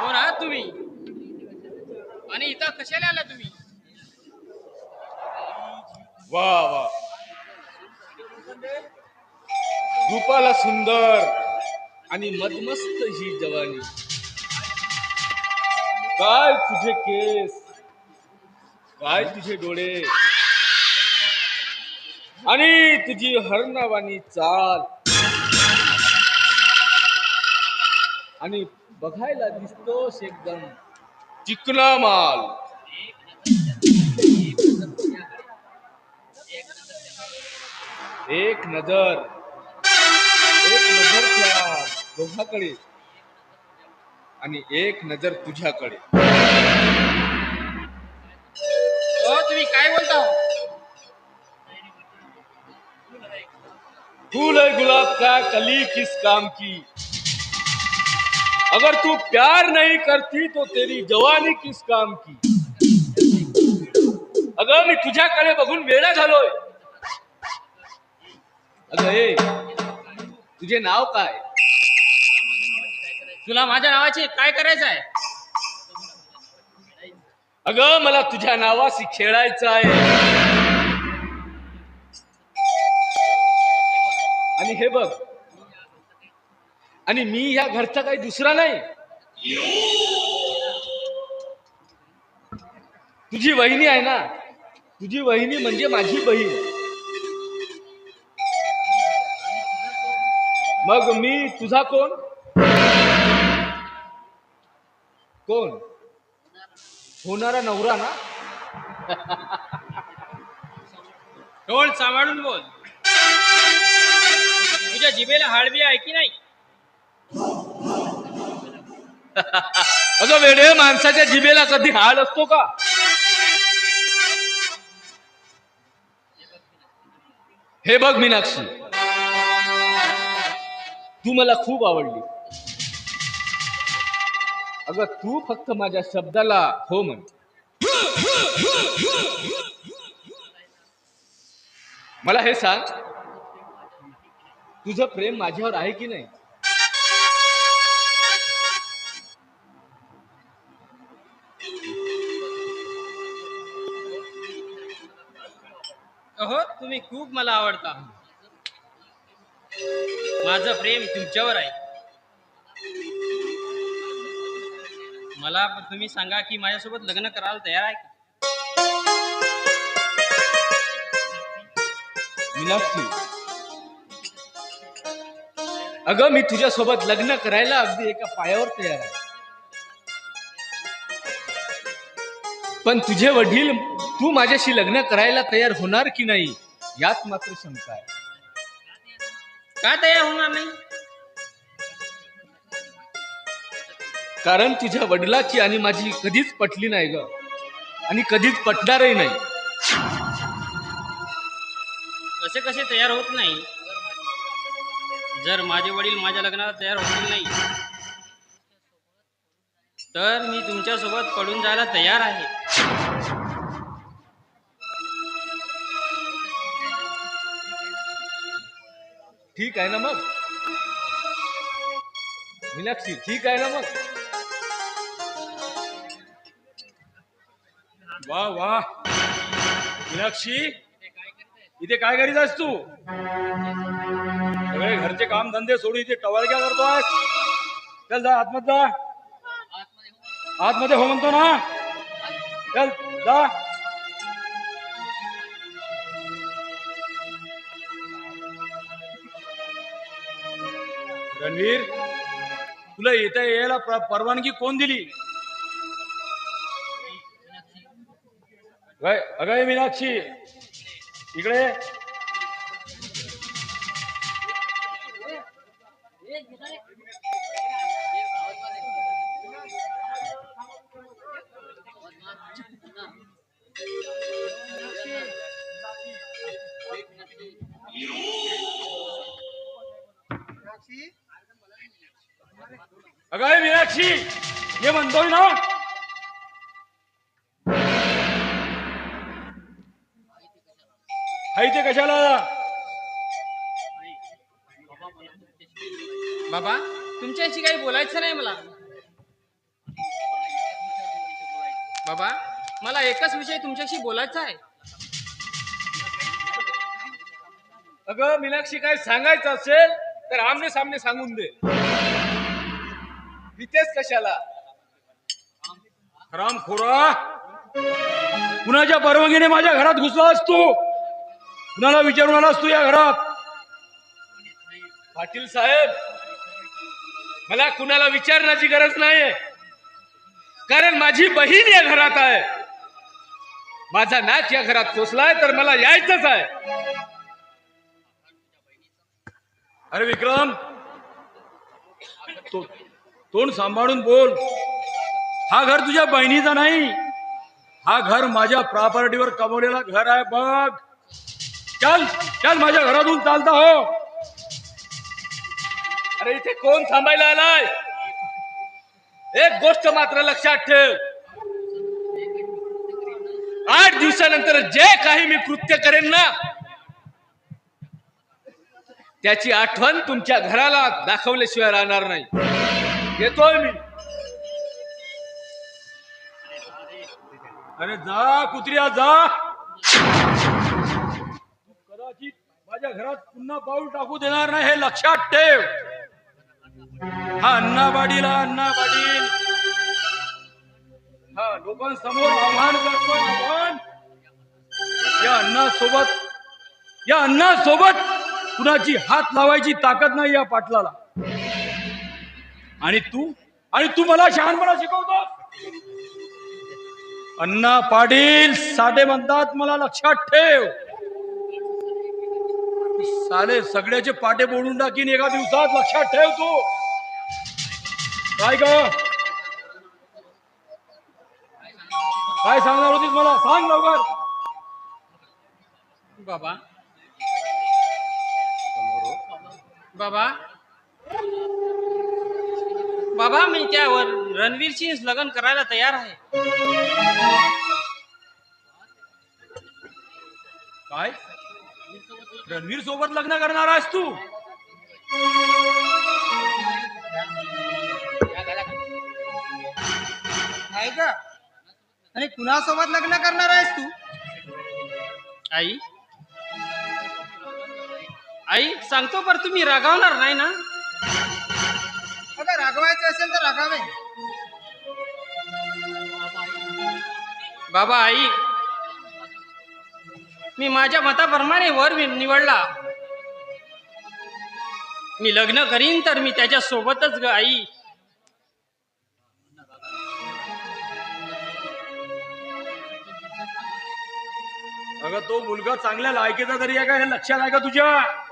कोण आहात तुम्ही? आणि इथं कशाला आला तुम्ही? वा वा. रूपाला सुंदर आणि मदमस्त ही जवानी. काय तुझे केस? काय तुझे डोळे? आणि तुझी हरणावानी चाल. आणि बघायला दिसतोस एकदम चिकना माल. एक नजर. एक नजर त्या दोघाकडे. आणि एक नजर तुझ्याकडे. तुम्ही काय बोलता? फूल है गुलाब का कली किस काम की? अगर तू प्यार नहीं करती तो तेरी जवानी किस काम की? अगं मी तुझ्याकडे बघून वेळा झालोय अगं ए तुझे नाव काय तुला माझ्या नावाचे काय करायचं आहे? अगं मला तुझ्या नावाशी खेळायचं आहे। आणि हे बघ. आणि मी ह्या घरचा काही दुसरा नाही. तुझी वहिनी आहे ना. तुझी वहिनी म्हणजे माझी बहीण. मग मी तुझा कोण? कोण? होणारा नवरा ना? ढोल सांभाळून बोल. जिभेला हाडबी आहे की नाही? अगं वेडे माणसाच्या जिभेला कधी हाड असतो का? हे बघ मीनाक्षी. तू मला खूप आवडली. अगं तू फक्त माझ्या शब्दाला हो म्हण. मला हे सांग तुझं प्रेम माझ्यावर आहे की नाही? अहो तुम्ही खूप मला आवडता. माझं प्रेम तुमच्यावर आहे. मला तुम्ही सांगा की माझ्यासोबत लग्न करायला तयार आहे का? मीनाक्षी अगं मी तुझ्यासोबत लग्न करायला अगदी एका पायावर तयार आहे. पण तुझे वडील तू माझ्याशी लग्न करायला तयार होणार की नाही यात मात्र शंका आहे. का तयार होणार नाही? कारण तुझ्या वडिलाची आणि माझी कधीच पटली नाही ग आणि कधीच पटणारही नाही. असे कसे तयार होत नाही? जर माझे वडील माझ्या लग्नाला तयार होतील नाही तर मी तुमच्यासोबत पडून जायला तयार आहे. ठीक आहे ना मग? मीनाक्षी ठीक आहे ना मग? वा वा. मीनाक्षी इथे काय करीत आहेस तू? सगळे घरचे काम धंदे सोडू इथे टवाळक्या करतोय चल जा आतमध्ये जा. आतमध्ये हो म्हणतो ना. चल जा. रणवीर तुला येता यायला परवानगी कोण दिली? अगय अगं मीनाक्षी. इकडे अगं मीनाक्षी! ये म्हणतोय ना? आई ते कशाला? बाबा तुमच्याशी काही बोलायचं नाही मला. बाबा मला एकच विषय तुमच्याशी बोलायचा आहे. अगं मीनाक्षी काय सांगायचं असेल? तर आमने सामने सांगून दे. इथेच कशाला? राम खोरा. कुणाच्या परवानगीने माझ्या घरात घुसलास तू? कुणाला विचारून आलास तू या घरात? पाटील साहेब मला कुणाला विचारण्याची गरज नाहीये. कारण माझी बहीण या घरात आहे. माझा नाच या घरात पोचलाय तर मला यायचंच आहे. अरे विक्रम! तो तोंड सांभाळून बोल. हा घर तुझ्या बहिणीचा नाही. हा घर माझ्या प्रॉपर्टीवर कमवलेला घर आहे बघ. चल चल माझ्या घरातून चालता हो. अरे इथे कोण थांबायला आलाय? एक गोष्ट मात्र लक्षात ठेव. आठ दिवसानंतर जे काही मी कृत्य करेन ना त्याची आठवण तुमच्या घराला दाखवल्याशिवाय राहणार नाही. येतोय मी. अरे जा कुत्र्या जा. कदाचित माझ्या घरात पुन्हा पाऊल टाकू देणार नाही हे लक्षात ठेव. हा अण्णाबाडीला अण्णाबाडी हा लोकांसमोर आव्हान करतोय आव्हान या अण्णा सोबत या अण्णा सोबत कुणाची हात लावायची ताकद नाही या पाटलाला. आणि तू? आणि तू मला शहाणपणा शिकवतो अण्णा पाटील साडे म्हणतात मला लक्षात ठेव. साले सगळ्याचे पाटे बोलून टाकीन एका दिवसात लक्षात ठेव तू. काय ग? काय सांगणार होतीस मला? सांग लवकर. बाबा बाबा. बाबा मी त्यावर रणवीरशी लग्न करायला तयार आहे. काय? रणवीर सोबत लग्न करणार आहेस तू? आहे का? आणि कुणासोबत लग्न करणार आहेस तू? आई? आई सांगतो पर तुम्ही रागावणार नाही ना? अगं रागवायचं असेल तर रागावे. बाबा आई मी माझ्या मताप्रमाणे वर मी निवडला. मी लग्न करीन तर मी त्याच्या सोबतच ग आई. अगं तो मुलगा चांगल्या लायकीचा तरी आहे का? हे लक्षात आहे का तुझ्या?